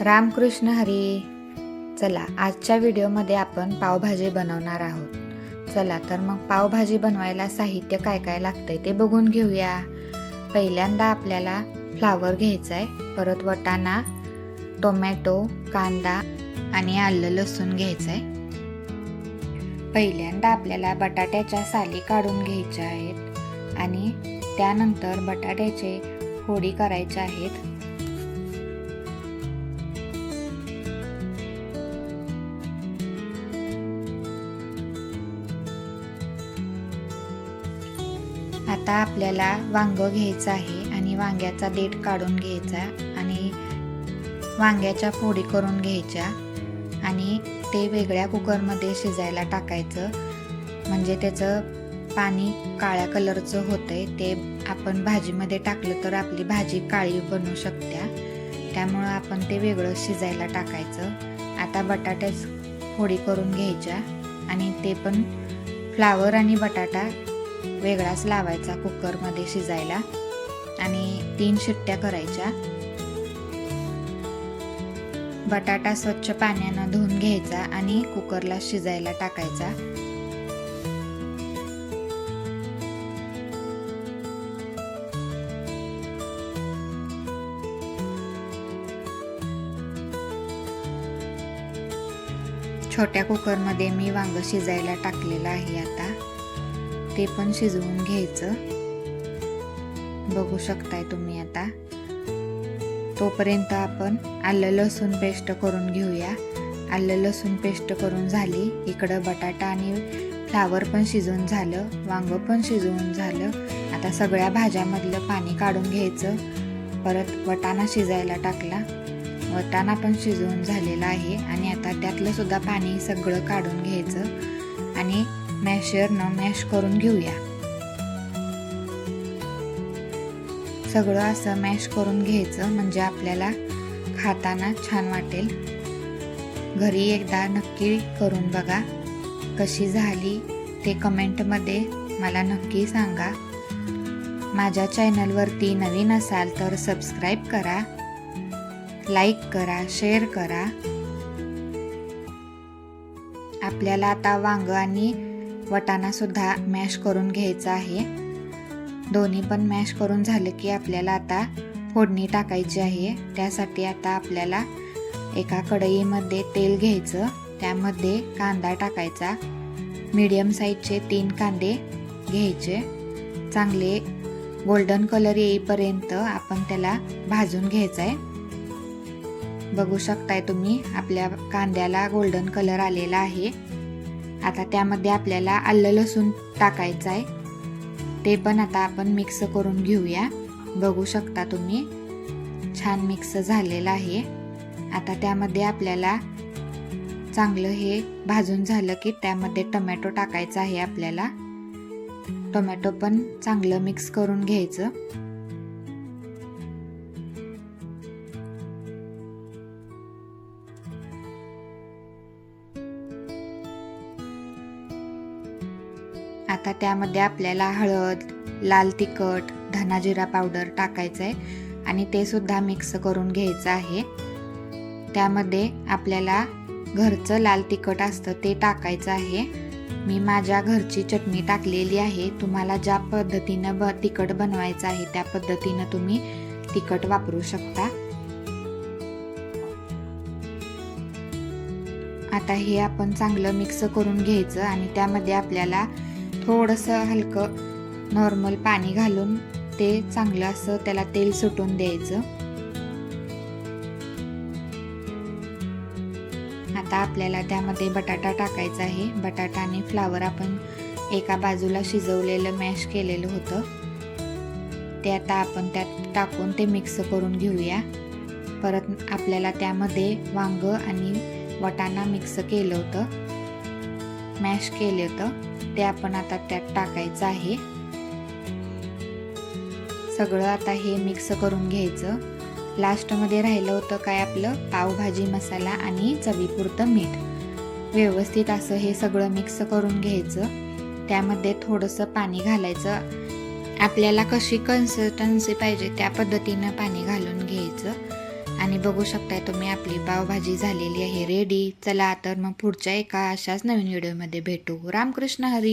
रामकृष्ण हरी. चला आजच्या व्हिडिओमध्ये आपण पावभाजी बनवणार आहोत. चला तर मग पावभाजी बनवायला साहित्य काय काय लागतंय ते बघून घेऊया. पहिल्यांदा आपल्याला फ्लावर घ्यायचा आहे परत वटाणा टोमॅटो कांदा आणि आलं लसूण घ्यायचं आहे पहिल्यांदा आपल्याला बटाट्याच्या साली काढून घ्यायच्या आहेत. आणि त्यानंतर बटाट्याचे फोडी करायच्या आहेत. आता आपल्याला वांग घ्यायचं आहे आणि वांग्याचा देठ काढून घ्यायचा आणि वांग्याच्या फोडी करून घ्यायच्या आणि ते वेगळ्या कुकरमध्ये शिजायला टाकायचं. म्हणजे त्याचं पाणी काळ्या कलरचं होतं आहे ते आपण भाजीमध्ये टाकलं तर आपली भाजी काळी बनू शकत्या. त्यामुळं आपण ते वेगळं शिजायला टाकायचं. आता बटाट्याच फोडी करून घ्यायच्या आणि ते पण फ्लावर आणि बटाटा वेगळाच लावायचा कुकरमध्ये शिजायला आणि तीन शिट्ट्या करायच्या. बटाटा स्वच्छ पाण्यानं धुवून घ्यायचा आणि कुकरला शिजायला टाकायचा. छोट्या कुकरमध्ये मी वांग शिजायला टाकलेलं आहे आता. ते पण शिजवून घ्यायचं. बघू शकताय तुम्ही आता. तोपर्यंत आपण आलं लसूण पेस्ट करून घेऊया. आलं लसूण पेस्ट करून झाली. इकडं बटाटा आणि फ्लावर पण शिजवून झालं. वांग पण शिजवून झालं. आता सगळ्या भाज्यामधलं पाणी काढून घ्यायचं. परत वटाणा शिजायला टाकला. वटाणा पण शिजवून झालेला आहे. आणि आता त्यातलं सुद्धा पाणी सगळं काढून घ्यायचं. आणि मॅशरनं मॅश करून घेऊया सगळं असं मॅश करून घ्यायचं म्हणजे आपल्याला खाताना छान वाटेल घरी एकदा नक्की करून बघा कशी झाली ते कमेंटमध्ये मला नक्की सांगा माझ्या चॅनलवरती नवीन असाल तर सबस्क्राईब करा लाईक करा शेअर करा आपल्याला आता वांग आणि वटाणासुद्धा मॅश करून घ्यायचा आहे. दोन्ही पण मॅश करून झालं की आपल्याला आता फोडणी टाकायची आहे. त्यासाठी आता आपल्याला एका कढईमध्ये तेल घ्यायचं. त्यामध्ये कांदा टाकायचा. मीडियम साईजचे तीन कांदे घ्यायचे. चांगले गोल्डन कलर येईपर्यंत आपण त्याला भाजून घ्यायचा आहे बघू शकताय तुम्ही आपल्या कांद्याला गोल्डन कलर आलेला आहे. आता त्यामध्ये आपल्याला आलं लसूण टाकायचं आहे. ते पण आता आपण मिक्स करून घेऊया. बघू शकता तुम्ही. छान मिक्स झालेलं आहे. आता त्यामध्ये आपल्याला चांगलं हे भाजून झालं की त्यामध्ये टोमॅटो टाकायचा आहे आपल्याला. टोमॅटो पण चांगलं मिक्स करून घ्यायचं. आता त्यामध्ये आपल्याला हळद लाल तिखट धनाजिरा पावडर टाकायचं आहे आणि ते सुद्धा मिक्स करून घ्यायचं आहे. त्यामध्ये आपल्याला घरचं लाल तिखट असतं ते टाकायचं आहे. मी माझ्या घरची चटणी टाकलेली आहे. तुम्हाला ज्या पद्धतीनं ब तिखट बनवायचं आहे त्या पद्धतीनं तुम्ही तिखट वापरू शकता. आता हे आपण चांगलं मिक्स करून घ्यायचं आणि त्यामध्ये आपल्याला थोडंसं हलकं नॉर्मल पाणी घालून ते चांगलं असं त्याला तेल सुटून द्यायचं. आता आपल्याला त्यामध्ये बटाटा टाकायचा आहे. बटाटा आणि फ्लावर आपण एका बाजूला शिजवलेलं मॅश केलेलं होतं. ते आता आपण त्यात टाकून ते मिक्स करून घेऊया. परत आपल्याला त्यामध्ये वांग आणि वटाणा मिक्स केलं होतं. मॅश केलं होतं. ते आपण आता त्यात टाकायचं आहे. सगळं आता हे मिक्स करून घ्यायचं. लास्टमध्ये राहिलं होतं काय आपलं? पावभाजी मसाला आणि चवीपुरतं मीठ. व्यवस्थित असं हे सगळं मिक्स करून घ्यायचं. त्यामध्ये थोडंसं पाणी घालायचं. आपल्याला कशी कन्सिस्टन्सी पाहिजे त्या पद्धतीनं पाणी घालून घ्यायचं. आणि बघू शकताय तुम्ही आपली पावभाजी झालेली आहे रेडी चला तर मग पुढच्या एका अशाच नवीन व्हिडिओमध्ये भेटू. रामकृष्ण हरी.